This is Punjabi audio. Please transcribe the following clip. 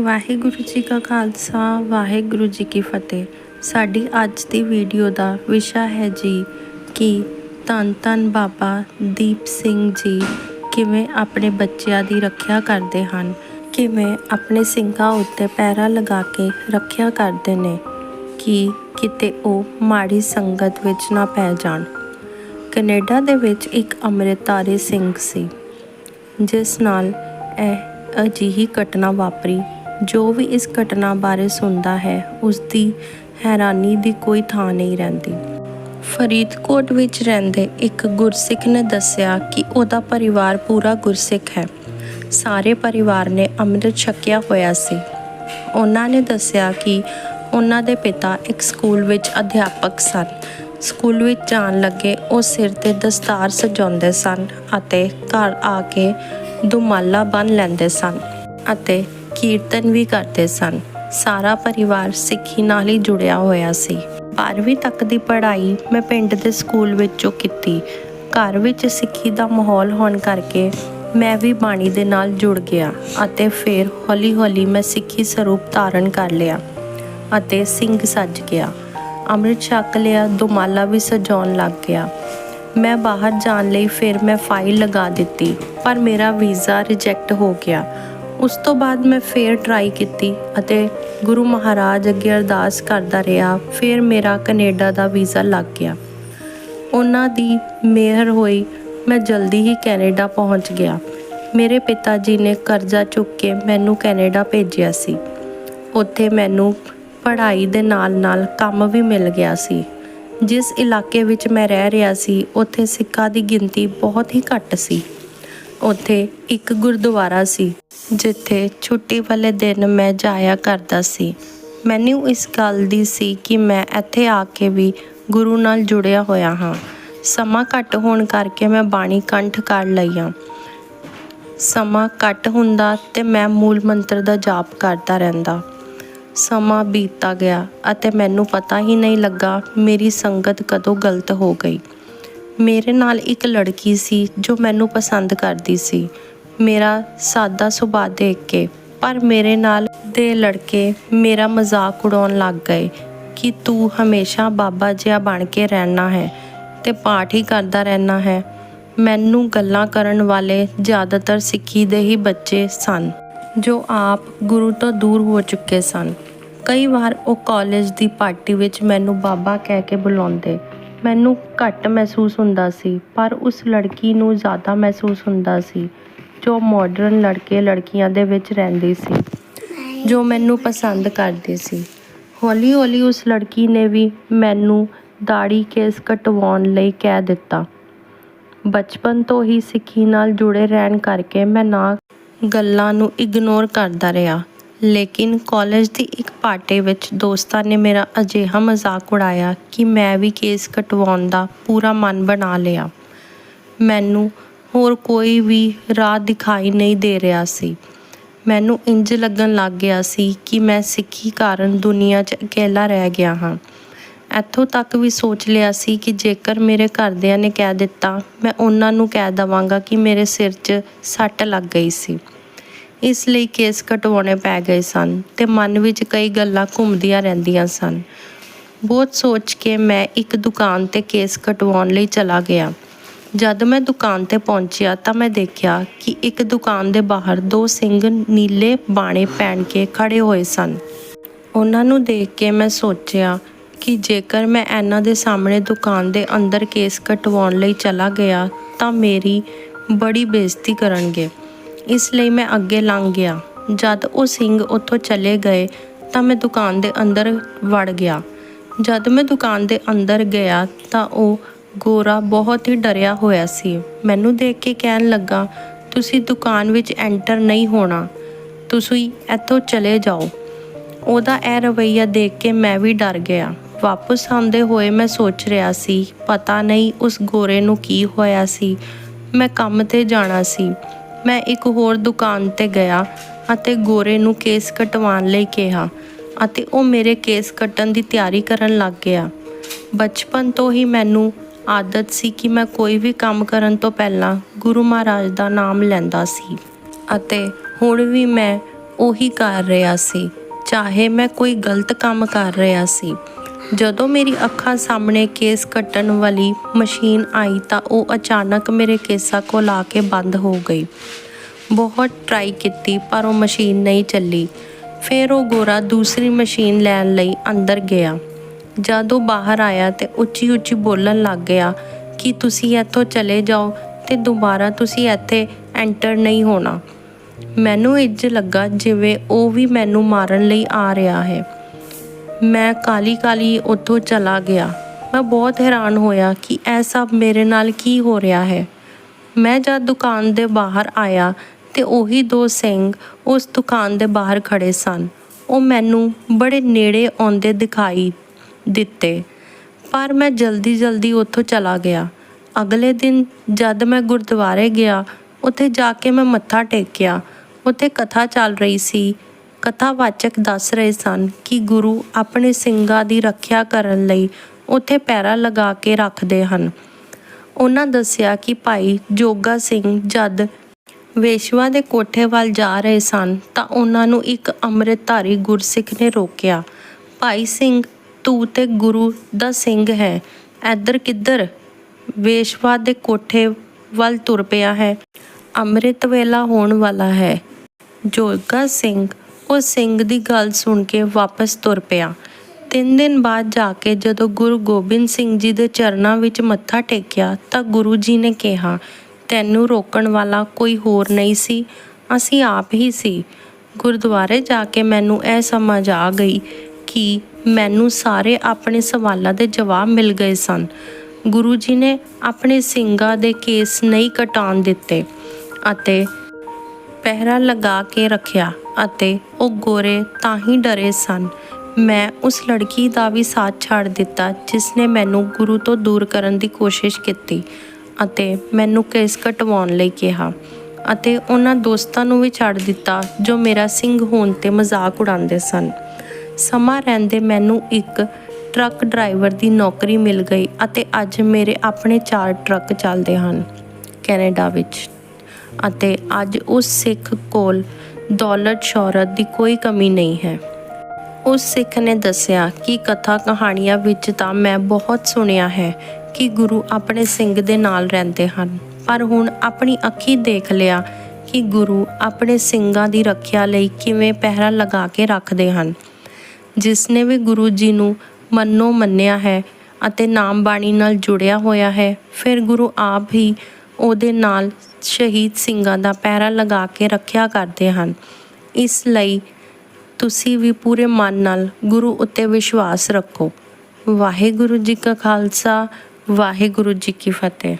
ਵਾਹਿਗੁਰੂ ਜੀ ਕਾ ਖਾਲਸਾ, ਵਾਹਿਗੁਰੂ ਜੀ ਕੀ ਫਤਿਹ। ਸਾਡੀ ਅੱਜ ਦੀ ਵੀਡੀਓ ਦਾ ਵਿਸ਼ਾ ਹੈ ਜੀ ਕਿ ਧੰਨ ਧੰਨ ਬਾਬਾ ਦੀਪ ਸਿੰਘ ਜੀ ਕਿਵੇਂ ਆਪਣੇ ਬੱਚਿਆਂ ਦੀ ਰੱਖਿਆ ਕਰਦੇ ਹਨ, ਕਿਵੇਂ ਆਪਣੇ ਸਿੰਘਾਂ ਉੱਤੇ ਪੈਰਾ ਲਗਾ ਕੇ ਰੱਖਿਆ ਕਰਦੇ ਨੇ, ਕਿ ਕਿਤੇ ਉਹ ਮਾੜੀ ਸੰਗਤ ਵਿੱਚ ਨਾ ਪੈ ਜਾਣ। ਕੈਨੇਡਾ ਦੇ ਵਿੱਚ ਇੱਕ ਅੰਮ੍ਰਿਤਧਾਰੀ ਸਿੰਘ ਸੀ, ਜਿਸ ਨਾਲ ਇਹ ਅਜਿਹੀ ਘਟਨਾ ਵਾਪਰੀ ਜੋ ਵੀ ਇਸ ਘਟਨਾ ਬਾਰੇ ਸੁਣਦਾ ਹੈ ਉਸ ਦੀ ਹੈਰਾਨੀ ਦੀ ਕੋਈ ਥਾਂ ਨਹੀਂ ਰਹਿੰਦੀ। ਫਰੀਦਕੋਟ ਵਿੱਚ ਰਹਿੰਦੇ ਇੱਕ ਗੁਰਸਿੱਖ ਨੇ ਦੱਸਿਆ ਕਿ ਉਹਦਾ ਪਰਿਵਾਰ ਪੂਰਾ ਗੁਰਸਿੱਖ ਹੈ। ਸਾਰੇ ਪਰਿਵਾਰ ਨੇ ਅੰਮ੍ਰਿਤ ਛਕਿਆ ਹੋਇਆ ਸੀ। ਉਹਨਾਂ ਨੇ ਦੱਸਿਆ ਕਿ ਉਹਨਾਂ ਦੇ ਪਿਤਾ ਇੱਕ ਸਕੂਲ ਵਿੱਚ ਅਧਿਆਪਕ ਸਨ। ਸਕੂਲ ਵਿੱਚ ਜਾਣ ਲੱਗੇ ਉਹ ਸਿਰ ਤੇ ਦਸਤਾਰ ਸਜਾਉਂਦੇ ਸਨ ਅਤੇ ਘਰ ਆ ਕੇ ਦੁਮਾਲਾ ਬੰਨ ਲੈਂਦੇ ਸਨ ਅਤੇ ਕੀਰਤਨ ਵੀ ਕਰਦੇ ਸਨ। ਸਾਰਾ ਪਰਿਵਾਰ ਸਿੱਖੀ ਨਾਲ ਹੀ ਜੁੜਿਆ ਹੋਇਆ ਸੀ। 12ਵੀਂ ਤੱਕ ਦੀ ਪੜ੍ਹਾਈ ਮੈਂ ਪਿੰਡ ਦੇ ਸਕੂਲ ਵਿੱਚੋਂ ਕੀਤੀ। ਘਰ ਵਿੱਚ ਸਿੱਖੀ ਦਾ ਮਾਹੌਲ ਹੋਣ ਕਰਕੇ ਮੈਂ ਵੀ ਬਾਣੀ ਦੇ ਨਾਲ ਜੁੜ ਗਿਆ ਅਤੇ ਫਿਰ ਹੌਲੀ-ਹੌਲੀ ਮੈਂ ਸਿੱਖੀ ਸਰੂਪ ਧਾਰਨ ਕਰ ਲਿਆ ਅਤੇ ਸਿੰਘ ਸੱਜ ਗਿਆ। ਅੰਮ੍ਰਿਤ ਛਕ ਲਿਆ, ਦੁਮਾਲਾ ਵੀ ਸਜਾਉਣ ਲੱਗ ਗਿਆ। ਮੈਂ ਬਾਹਰ ਜਾਣ ਲਈ ਫਿਰ ਮੈਂ ਫਾਈਲ ਲਗਾ ਦਿੱਤੀ, ਪਰ ਮੇਰਾ ਵੀਜ਼ਾ ਰਿਜੈਕਟ ਹੋ ਗਿਆ। ਉਸ ਤੋਂ ਬਾਅਦ ਮੈਂ ਫੇਰ ਟਰਾਈ ਕੀਤੀ ਅਤੇ ਗੁਰੂ ਮਹਾਰਾਜ ਅੱਗੇ ਅਰਦਾਸ ਕਰਦਾ ਰਿਹਾ। ਫਿਰ ਮੇਰਾ ਕੈਨੇਡਾ ਦਾ ਵੀਜ਼ਾ ਲੱਗ ਗਿਆ। ਉਹਨਾਂ ਦੀ ਮਿਹਰ ਹੋਈ ਮੈਂ ਜਲਦੀ ਹੀ ਕੈਨੇਡਾ ਪਹੁੰਚ ਗਿਆ। ਮੇਰੇ ਪਿਤਾ ਜੀ ਨੇ ਕਰਜ਼ਾ ਚੁੱਕ ਕੇ ਮੈਨੂੰ ਕੈਨੇਡਾ ਭੇਜਿਆ ਸੀ। ਉੱਥੇ ਮੈਨੂੰ ਪੜ੍ਹਾਈ ਦੇ ਨਾਲ-ਨਾਲ ਕੰਮ ਵੀ ਮਿਲ ਗਿਆ ਸੀ। ਜਿਸ ਇਲਾਕੇ ਵਿੱਚ ਮੈਂ ਰਹਿ ਰਿਹਾ ਸੀ, ਉੱਥੇ ਸਿੱਖਾਂ ਦੀ ਗਿਣਤੀ ਬਹੁਤ ਹੀ ਘੱਟ ਸੀ। ਉੱਥੇ ਇੱਕ ਗੁਰਦੁਆਰਾ ਸੀ, ਜਿੱਥੇ ਛੁੱਟੀ ਵਾਲੇ ਦਿਨ ਮੈਂ ਜਾਇਆ ਕਰਦਾ ਸੀ। ਮੈਨੂੰ ਇਸ ਗੱਲ ਦੀ ਸੀ ਕਿ ਮੈਂ ਇੱਥੇ ਆ ਕੇ ਵੀ ਗੁਰੂ ਨਾਲ ਜੁੜਿਆ ਹੋਇਆ ਹਾਂ। ਸਮਾਂ ਘੱਟ ਹੋਣ ਕਰਕੇ ਮੈਂ ਬਾਣੀ ਕੰਠ ਕਰ ਲਈ ਹਾਂ। ਸਮਾਂ ਘੱਟ ਹੁੰਦਾ ਤੇ ਮੈਂ ਮੂਲ ਮੰਤਰ ਦਾ ਜਾਪ ਕਰਦਾ ਰਹਿੰਦਾ। ਸਮਾਂ ਬੀਤਦਾ ਗਿਆ ਅਤੇ ਮੈਨੂੰ ਪਤਾ ਹੀ ਨਹੀਂ ਲੱਗਾ ਮੇਰੀ ਸੰਗਤ ਕਦੋਂ ਗਲਤ ਹੋ ਗਈ। ਮੇਰੇ ਨਾਲ ਇੱਕ ਲੜਕੀ ਸੀ ਜੋ ਮੈਨੂੰ ਪਸੰਦ ਕਰਦੀ ਸੀ। ਮੇਰਾ ਸਾਦਾ ਸੁਭਾਅ ਦੇਖ ਕੇ, ਪਰ ਮੇਰੇ ਨਾਲ ਦੇ ਲੜਕੇ ਮੇਰਾ ਮਜ਼ਾਕ ਉਡਾਉਣ ਲੱਗ ਗਏ ਕਿ ਤੂੰ ਹਮੇਸ਼ਾ ਬਾਬਾ ਜਿਹਾ ਬਣ ਕੇ ਰਹਿਣਾ ਹੈ ਤੇ ਪਾਠ ਹੀ ਕਰਦਾ ਰਹਿਣਾ ਹੈ। ਮੈਨੂੰ ਗੱਲਾਂ ਕਰਨ ਵਾਲੇ ਜ਼ਿਆਦਾਤਰ ਸਿੱਖੀ ਦੇ ਹੀ ਬੱਚੇ ਸਨ, ਜੋ ਆਪ ਗੁਰੂ ਤੋਂ ਦੂਰ ਹੋ ਚੁੱਕੇ ਸਨ। ਕਈ ਵਾਰ ਉਹ ਕਾਲਜ ਦੀ ਪਾਰਟੀ ਵਿੱਚ ਮੈਨੂੰ ਬਾਬਾ ਕਹਿ ਕੇ ਬੁਲਾਉਂਦੇ ਮੈਨੂੰ ਘੱਟ ਮਹਿਸੂਸ ਹੁੰਦਾ ਸੀ, ਪਰ ਉਸ ਲੜਕੀ ਨੂੰ ਜ਼ਿਆਦਾ ਮਹਿਸੂਸ ਹੁੰਦਾ ਸੀ, ਜੋ ਮਾਡਰਨ ਲੜਕੇ ਲੜਕੀਆਂ ਦੇ ਵਿੱਚ ਰਹਿੰਦੀ ਸੀ, ਜੋ ਮੈਨੂੰ ਪਸੰਦ ਕਰਦੀ ਸੀ। ਹੌਲੀ ਹੌਲੀ ਉਸ ਲੜਕੀ ਨੇ ਵੀ ਮੈਨੂੰ ਦਾੜੀ ਕੇਸ ਕਟਵਾਉਣ ਲਈ ਕਹਿ ਦਿੱਤਾ। ਬਚਪਨ ਤੋਂ ਹੀ ਸਿੱਖੀ ਨਾਲ ਜੁੜੇ ਰਹਿਣ ਕਰਕੇ ਮੈਂ ਨਾ ਗੱਲਾਂ ਨੂੰ ਇਗਨੋਰ ਕਰਦਾ ਰਿਹਾ। ਲੇਕਿਨ ਕਾਲਜ ਦੀ ਇੱਕ ਪਾਰਟੀ ਵਿੱਚ ਦੋਸਤਾਂ ਨੇ ਮੇਰਾ ਅਜਿਹਾ ਮਜ਼ਾਕ ਉਡਾਇਆ ਕਿ ਮੈਂ ਵੀ ਕੇਸ ਕਟਵਾਉਣ ਦਾ ਪੂਰਾ ਮਨ ਬਣਾ ਲਿਆ। ਮੈਨੂੰ ਹੋਰ ਕੋਈ ਵੀ ਰਾਹ ਦਿਖਾਈ ਨਹੀਂ ਦੇ ਰਿਹਾ ਸੀ। ਮੈਨੂੰ ਇੰਜ ਲੱਗਣ ਲੱਗ ਗਿਆ ਸੀ ਕਿ ਮੈਂ ਸਿੱਖੀ ਕਾਰਨ ਦੁਨੀਆ 'ਚ ਇਕੱਲਾ ਰਹਿ ਗਿਆ ਹਾਂ। ਇੱਥੋਂ ਤੱਕ ਵੀ ਸੋਚ ਲਿਆ ਸੀ ਕਿ ਜੇਕਰ ਮੇਰੇ ਘਰਦਿਆਂ ਨੇ ਕਹਿ ਦਿੱਤਾ, ਮੈਂ ਉਹਨਾਂ ਨੂੰ ਕਹਿ ਦਵਾਂਗਾ ਕਿ ਮੇਰੇ ਸਿਰ 'ਚ ਸੱਟ ਲੱਗ ਗਈ ਸੀ। ਇਸ ਲਈ ਕੇਸ ਕਟਵਾਉਣੇ ਪੈ ਗਏ ਸਨ ਤੇ ਮਨ ਵਿੱਚ ਕਈ ਗੱਲਾਂ ਘੁੰਮਦੀਆਂ ਰਹਿੰਦੀਆਂ ਸਨ। ਬਹੁਤ ਸੋਚ ਕੇ ਮੈਂ ਇੱਕ ਦੁਕਾਨ ਤੇ ਕੇਸ ਕਟਵਾਉਣ ਲਈ ਚਲਾ ਗਿਆ। ਜਦ ਮੈਂ ਦੁਕਾਨ ਤੇ ਪਹੁੰਚਿਆ ਤਾਂ ਮੈਂ ਦੇਖਿਆ ਕਿ ਇੱਕ ਦੁਕਾਨ ਦੇ ਬਾਹਰ ਦੋ ਸਿੰਘ ਨੀਲੇ ਬਾਣੇ ਪਹਿਨ ਕੇ ਖੜੇ ਹੋਏ ਸਨ। ਉਹਨਾਂ ਨੂੰ ਦੇਖ ਕੇ ਮੈਂ ਸੋਚਿਆ ਕਿ ਜੇਕਰ ਮੈਂ ਇਹਨਾਂ ਦੇ ਸਾਹਮਣੇ ਦੁਕਾਨ ਦੇ ਅੰਦਰ ਕੇਸ ਕਟਵਾਉਣ ਲਈ ਚਲਾ ਗਿਆ ਤਾਂ ਮੇਰੀ ਬੜੀ ਬੇਇੱਜ਼ਤੀ ਕਰਨਗੇ। ਇਸ ਲਈ ਮੈਂ ਅੱਗੇ ਲੰਘ ਗਿਆ। ਜਦ ਉਹ ਸਿੰਘ ਉੱਥੋਂ ਚਲੇ ਗਏ ਤਾਂ ਮੈਂ ਦੁਕਾਨ ਦੇ ਅੰਦਰ ਵੜ ਗਿਆ। ਜਦ ਮੈਂ ਦੁਕਾਨ ਦੇ ਅੰਦਰ ਗਿਆ ਤਾਂ ਉਹ ਗੋਰਾ ਬਹੁਤ ਹੀ ਡਰਿਆ ਹੋਇਆ ਸੀ। ਮੈਨੂੰ ਦੇਖ ਕੇ ਕਹਿਣ ਲੱਗਾ, ਤੁਸੀਂ ਦੁਕਾਨ ਵਿੱਚ ਐਂਟਰ ਨਹੀਂ ਹੋਣਾ। ਤੁਸੀਂ ਇੱਥੋਂ ਚਲੇ ਜਾਓ। ਉਹਦਾ ਇਹ ਰਵੱਈਆ ਦੇਖ ਕੇ ਮੈਂ ਵੀ ਡਰ ਗਿਆ। ਵਾਪਸ ਆਉਂਦੇ ਹੋਏ ਮੈਂ ਸੋਚ ਰਿਹਾ ਸੀ, ਪਤਾ ਨਹੀਂ ਉਸ ਗੋਰੇ ਨੂੰ ਕੀ ਹੋਇਆ ਸੀ। ਮੈਂ ਕੰਮ ਤੇ ਜਾਣਾ ਸੀ। ਮੈਂ ਇੱਕ ਹੋਰ ਦੁਕਾਨ ਤੇ ਗਿਆ ਅਤੇ ਗੋਰੇ ਨੂੰ ਕੇਸ ਕਟਵਾਉਣ ਲਈ ਕਿਹਾ ਅਤੇ ਉਹ ਮੇਰੇ ਕੇਸ ਕੱਟਣ ਦੀ ਤਿਆਰੀ ਕਰਨ ਲੱਗ ਗਿਆ। ਬਚਪਨ ਤੋਂ ਹੀ ਮੈਨੂੰ ਆਦਤ ਸੀ ਕਿ ਮੈਂ ਕੋਈ ਵੀ ਕੰਮ ਕਰਨ ਤੋਂ ਪਹਿਲਾਂ ਗੁਰੂ ਮਹਾਰਾਜ ਦਾ ਨਾਮ ਲੈਂਦਾ ਸੀ ਅਤੇ ਹੁਣ ਵੀ ਮੈਂ ਉਹੀ ਕਰ ਰਿਹਾ ਸੀ, ਚਾਹੇ ਮੈਂ ਕੋਈ ਗਲਤ ਕੰਮ ਕਰ ਰਿਹਾ ਸੀ। ਜਦੋਂ ਮੇਰੀ ਅੱਖਾਂ ਸਾਹਮਣੇ ਕੇਸ ਕੱਟਣ ਵਾਲੀ ਮਸ਼ੀਨ ਆਈ ਤਾਂ ਉਹ ਅਚਾਨਕ ਮੇਰੇ ਕੇਸਾਂ ਕੋਲ ਆ ਕੇ ਬੰਦ ਹੋ ਗਈ। ਬਹੁਤ ਟਰਾਈ ਕੀਤੀ ਪਰ ਉਹ ਮਸ਼ੀਨ ਨਹੀਂ ਚੱਲੀ। ਫਿਰ ਉਹ ਗੋਰਾ ਦੂਸਰੀ ਮਸ਼ੀਨ ਲੈਣ ਲਈ ਅੰਦਰ ਗਿਆ। ਜਦ ਉਹ ਬਾਹਰ ਆਇਆ ਤੇ ਉੱਚੀ ਉੱਚੀ ਬੋਲਣ ਲੱਗ ਗਿਆ ਕਿ ਤੁਸੀਂ ਇੱਥੋਂ ਚਲੇ ਜਾਓ ਤੇ ਦੁਬਾਰਾ ਤੁਸੀਂ ਇੱਥੇ ਐਂਟਰ ਨਹੀਂ ਹੋਣਾ। ਮੈਨੂੰ ਇੰਜ ਲੱਗਾ ਜਿਵੇਂ ਉਹ ਵੀ ਮੈਨੂੰ ਮਾਰਨ ਲਈ ਆ ਰਿਹਾ ਹੈ। ਮੈਂ ਕਾਲੀ ਕਾਲੀ ਉੱਥੋਂ ਚਲਾ ਗਿਆ। ਮੈਂ ਬਹੁਤ ਹੈਰਾਨ ਹੋਇਆ ਕਿ ਇਹ ਸਭ ਮੇਰੇ ਨਾਲ ਕੀ ਹੋ ਰਿਹਾ ਹੈ। ਮੈਂ ਜਦ ਦੁਕਾਨ ਦੇ ਬਾਹਰ ਆਇਆ ਤੇ ਉਹੀ ਦੋ ਸਿੰਘ ਉਸ ਦੁਕਾਨ ਦੇ ਬਾਹਰ ਖੜੇ ਸਨ। ਉਹ ਮੈਨੂੰ ਬੜੇ ਨੇੜੇ ਆਉਂਦੇ ਦਿਖਾਈ ਦਿੱਤੇ। ਪਰ ਮੈਂ ਜਲਦੀ ਜਲਦੀ ਉੱਥੋਂ ਚਲਾ ਗਿਆ। ਅਗਲੇ ਦਿਨ ਜਦ ਮੈਂ ਗੁਰਦੁਆਰੇ ਗਿਆ, ਉੱਥੇ ਜਾ ਕੇ ਮੈਂ ਮੱਥਾ ਟੇਕਿਆ। ਉੱਥੇ ਕਥਾ ਚੱਲ ਰਹੀ ਸੀ ਕਥਾਵਾਚਕ ਦੱਸ ਰਹੇ ਸਨ ਕਿ ਗੁਰੂ ਆਪਣੇ ਸਿੰਘਾਂ ਦੀ ਰੱਖਿਆ ਕਰਨ ਲਈ ਉੱਥੇ ਪੈਰਾ ਲਗਾ ਕੇ ਰੱਖਦੇ ਹਨ। ਉਹਨਾਂ ਦੱਸਿਆ ਕਿ ਭਾਈ ਜੋਗਾ ਸਿੰਘ ਜਦ ਵੇਸ਼ਵਾ ਦੇ ਕੋਠੇ ਵੱਲ ਜਾ ਰਹੇ ਸਨ ਤਾਂ ਉਹਨਾਂ ਨੂੰ ਇੱਕ ਅੰਮ੍ਰਿਤਧਾਰੀ ਗੁਰਸਿੱਖ ਨੇ ਰੋਕਿਆ। ਭਾਈ ਸਿੰਘ, ਤੂੰ ਤੇ ਗੁਰੂ ਦਾ ਸਿੰਘ ਹੈ। ਇੱਧਰ ਕਿੱਧਰ? ਵੇਸ਼ਵਾ ਦੇ ਕੋਠੇ ਵੱਲ ਤੁਰ ਪਿਆ ਹੈ। ਅੰਮ੍ਰਿਤ ਵੇਲਾ ਹੋਣ ਵਾਲਾ ਹੈ। ਜੋਗਾ ਸਿੰਘ ਉਹ ਸਿੰਘ ਦੀ ਗੱਲ ਸੁਣ ਕੇ ਵਾਪਸ ਤੁਰ ਪਿਆ। ਤਿੰਨ ਦਿਨ ਬਾਅਦ ਜਾ ਕੇ ਜਦੋਂ ਗੁਰੂ ਗੋਬਿੰਦ ਸਿੰਘ ਜੀ ਦੇ ਚਰਨਾਂ ਵਿੱਚ ਮੱਥਾ ਟੇਕਿਆ ਤਾਂ ਗੁਰੂ ਜੀ ਨੇ ਕਿਹਾ, ਤੈਨੂੰ ਰੋਕਣ ਵਾਲਾ ਕੋਈ ਹੋਰ ਨਹੀਂ ਸੀ, ਅਸੀਂ ਆਪ ਹੀ ਸੀ। ਗੁਰਦੁਆਰੇ ਜਾ ਕੇ ਮੈਨੂੰ ਇਹ ਸਮਝ ਆ ਗਈ ਕਿ ਮੈਨੂੰ ਸਾਰੇ ਆਪਣੇ ਸਵਾਲਾਂ ਦੇ ਜਵਾਬ ਮਿਲ ਗਏ ਸਨ। ਗੁਰੂ ਜੀ ਨੇ ਆਪਣੇ ਸਿੰਘਾਂ ਦੇ ਕੇਸ ਨਹੀਂ ਕਟਾਉਣ ਦਿੱਤੇ ਅਤੇ ਪਹਿਰਾ ਲਗਾ ਕੇ ਰੱਖਿਆ ਅਤੇ ਉਹ ਗੋਰੇ ਤਾਂ ਹੀ ਡਰੇ ਸਨ। ਮੈਂ ਉਸ ਲੜਕੀ ਦਾ ਵੀ ਸਾਥ ਛੱਡ ਦਿੱਤਾ, ਜਿਸ ਨੇ ਮੈਨੂੰ ਗੁਰੂ ਤੋਂ ਦੂਰ ਕਰਨ ਦੀ ਕੋਸ਼ਿਸ਼ ਕੀਤੀ ਅਤੇ ਮੈਨੂੰ ਕੇਸ ਕਟਵਾਉਣ ਲਈ ਕਿਹਾ ਅਤੇ ਉਹਨਾਂ ਦੋਸਤਾਂ ਨੂੰ ਵੀ ਛੱਡ ਦਿੱਤਾ, ਜੋ ਮੇਰਾ ਸਿੰਘ ਹੋਣ ਤੇ ਮਜ਼ਾਕ ਉਡਾਉਂਦੇ ਸਨ। ਸਮਾਂ ਰਹਿੰਦੇ ਮੈਨੂੰ ਇੱਕ ਟਰੱਕ ਡਰਾਈਵਰ ਦੀ ਨੌਕਰੀ ਮਿਲ ਗਈ ਅਤੇ ਅੱਜ ਮੇਰੇ ਆਪਣੇ ਚਾਰ ਟਰੱਕ ਚੱਲਦੇ ਹਨ ਕੈਨੇਡਾ ਵਿੱਚ। ਅਤੇ ਅੱਜ ਉਸ ਸਿੱਖ ਕੋਲ ਦੌਲਤ ਸ਼ੌਹਰਤ ਦੀ ਕੋਈ ਕਮੀ ਨਹੀਂ ਹੈ। ਉਸ ਸਿੱਖ ਨੇ ਦੱਸਿਆ ਕਿ ਕਥਾ ਕਹਾਣੀਆਂ ਵਿੱਚ ਤਾਂ ਮੈਂ ਬਹੁਤ ਸੁਣਿਆ ਹੈ ਕਿ ਗੁਰੂ ਆਪਣੇ ਸਿੰਘ ਦੇ ਨਾਲ ਰਹਿੰਦੇ ਹਨ। ਪਰ ਹੁਣ ਆਪਣੀ ਅੱਖੀ ਦੇਖ ਲਿਆ ਕਿ ਗੁਰੂ ਆਪਣੇ ਸਿੰਘਾਂ ਦੀ ਰੱਖਿਆ ਲਈ ਕਿਵੇਂ ਪਹਿਰਾ ਲਗਾ ਕੇ ਰੱਖਦੇ ਹਨ। ਜਿਸ ਨੇ ਵੀ ਗੁਰੂ ਜੀ ਨੂੰ ਮੰਨੋ ਮੰਨਿਆ ਹੈ ਅਤੇ ਨਾਮ ਬਾਣੀ ਨਾਲ ਜੁੜਿਆ ਹੋਇਆ ਹੈ, ਫਿਰ ਗੁਰੂ ਆਪ ਹੀ ਉਹਦੇ ਨਾਲ ਸ਼ਹੀਦ ਸਿੰਘਾਂ ਦਾ ਪਹਿਰਾ ਲਗਾ ਕੇ ਰੱਖਿਆ ਕਰਦੇ ਹਨ। ਇਸ ਲਈ ਤੁਸੀਂ ਵੀ ਪੂਰੇ ਮਨ ਨਾਲ ਗੁਰੂ ਉੱਤੇ ਵਿਸ਼ਵਾਸ ਰੱਖੋ। ਵਾਹਿਗੁਰੂ ਜੀ ਕਾ ਖਾਲਸਾ, ਵਾਹਿਗੁਰੂ ਜੀ ਕੀ ਫਤਿਹ।